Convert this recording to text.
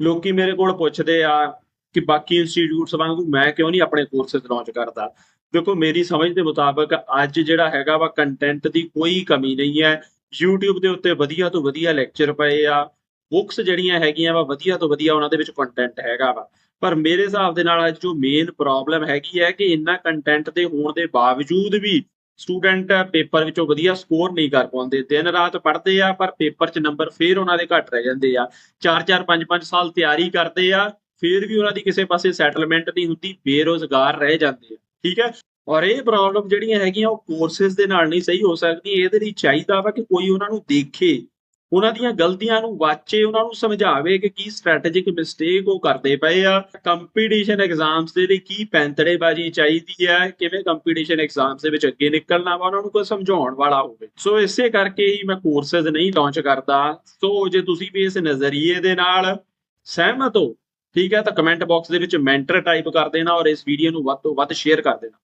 ਲੋਕੀ ਮੇਰੇ ਕੋਲ ਪੁੱਛਦੇ ਆ ਕਿ ਬਾਕੀ ਇੰਸਟੀਚਿਊਟਸ ਵਾਂਗੂ ਮੈਂ ਕਿਉਂ ਨਹੀਂ ਆਪਣੇ ਕੋਰਸਸ ਲਾਂਚ ਕਰਦਾ? ਦੇਖੋ, ਮੇਰੀ ਸਮਝ ਦੇ ਮੁਤਾਬਕ ਅੱਜ ਜਿਹੜਾ ਹੈਗਾ ਵਾ ਕੰਟੈਂਟ ਦੀ ਕੋਈ ਕਮੀ ਨਹੀਂ ਹੈ। YouTube ਦੇ ਉੱਤੇ ਵਧੀਆ ਤੋਂ ਵਧੀਆ ਲੈਕਚਰ ਪਏ ਆ। ਬੁੱਕਸ ਜਿਹੜੀਆਂ ਹੈਗੀਆਂ ਵਾ, ਵਧੀਆ ਤੋਂ ਵਧੀਆ ਉਹਨਾਂ ਦੇ ਵਿੱਚ ਕੰਟੈਂਟ ਹੈਗਾ ਵਾ। ਪਰ ਮੇਰੇ ਹਿਸਾਬ ਦੇ ਨਾਲ ਅੱਜ ਜੋ ਮੇਨ ਪ੍ਰੋਬਲਮ ਹੈਗੀ ਹੈ ਕਿ ਇੰਨਾ ਕੰਟੈਂਟ ਦੇ ਹੋਣ ਦੇ ਬਾਵਜੂਦ ਵੀ ਸਟੂਡੈਂਟ ਪੇਪਰ ਵਿੱਚੋਂ ਵਧੀਆ ਸਕੋਰ ਨਹੀਂ ਕਰ ਪਾਉਂਦੇ। ਦਿਨ ਰਾਤ ਪੜ੍ਹਦੇ ਆ, ਪਰ ਪੇਪਰ 'ਚ ਨੰਬਰ ਫੇਰ ਉਹਨਾਂ ਦੇ ਘੱਟ ਰਹਿ ਜਾਂਦੇ ਆ। 4-4 5-5 ਸਾਲ ਤਿਆਰੀ ਕਰਦੇ ਆ, ਫੇਰ ਵੀ ਉਹਨਾਂ ਦੀ ਕਿਸੇ ਪਾਸੇ ਸੈਟਲਮੈਂਟ ਨਹੀਂ ਹੁੰਦੀ, ਬੇਰੋਜ਼ਗਾਰ ਰਹਿ ਜਾਂਦੇ ਆ। ਠੀਕ ਹੈ? ਔਰ ਇਹ ਪ੍ਰੋਬਲਮ ਜਿਹੜੀਆਂ ਹੈਗੀਆਂ, ਉਹ ਕੋਰਸਸ ਦੇ ਨਾਲ ਨਹੀਂ ਸਹੀ ਹੋ ਸਕਦੀ। ਇਹਦੇ ਲਈ ਚਾਹੀਦਾ ਵਾ ਕਿ ਕੋਈ ਉਹਨਾਂ ਨੂੰ ਦੇਖੇ। ਉਹਨਾਂ ਦੀਆਂ ਗਲਤੀਆਂ ਨੂੰ ਵਾਚੇ, ਉਹਨਾਂ ਨੂੰ ਸਮਝਾਵੇ ਕਿ ਕੀ ਸਟ੍ਰੈਟੇਜਿਕ ਮਿਸਟੇਕ ਉਹ ਕਰਦੇ ਪਏ ਆ। ਕੰਪੀਟੀਸ਼ਨ ਐਗਜ਼ਾਮਸ ਦੇ ਲਈ ਕੀ ਪੈਂਤੜੇਬਾਜ਼ੀ ਚਾਹੀਦੀ ਹੈ, ਕਿਵੇਂ ਕੰਪੀਟੀਸ਼ਨ ਐਗਜ਼ਾਮਸ ਦੇ ਵਿੱਚ ਅੱਗੇ ਨਿਕਲਣਾ ਵਾ, ਉਹਨਾਂ ਨੂੰ ਕੋਈ ਸਮਝਾਉਣ ਵਾਲਾ ਹੋਵੇ। ਸੋ ਇਸੇ ਕਰਕੇ ਹੀ ਮੈਂ ਕੋਰਸਸ ਨਹੀਂ ਲਾਂਚ ਕਰਦਾ। ਸੋ ਜੇ ਤੁਸੀਂ ਵੀ ਇਸ ਨਜ਼ਰੀਏ ਦੇ ਨਾਲ ਸਹਿਮਤ ਹੋ, ਠੀਕ ਹੈ, ਤਾਂ ਕਮੈਂਟ ਬਾਕਸ ਦੇ ਵਿੱਚ ਮੈਂਟਰ ਟਾਈਪ ਕਰ ਦੇਣਾ ਔਰ ਇਸ ਵੀਡੀਓ ਨੂੰ ਵੱਧ ਤੋਂ ਵੱਧ ਸ਼ੇਅਰ ਕਰ ਦੇਣਾ।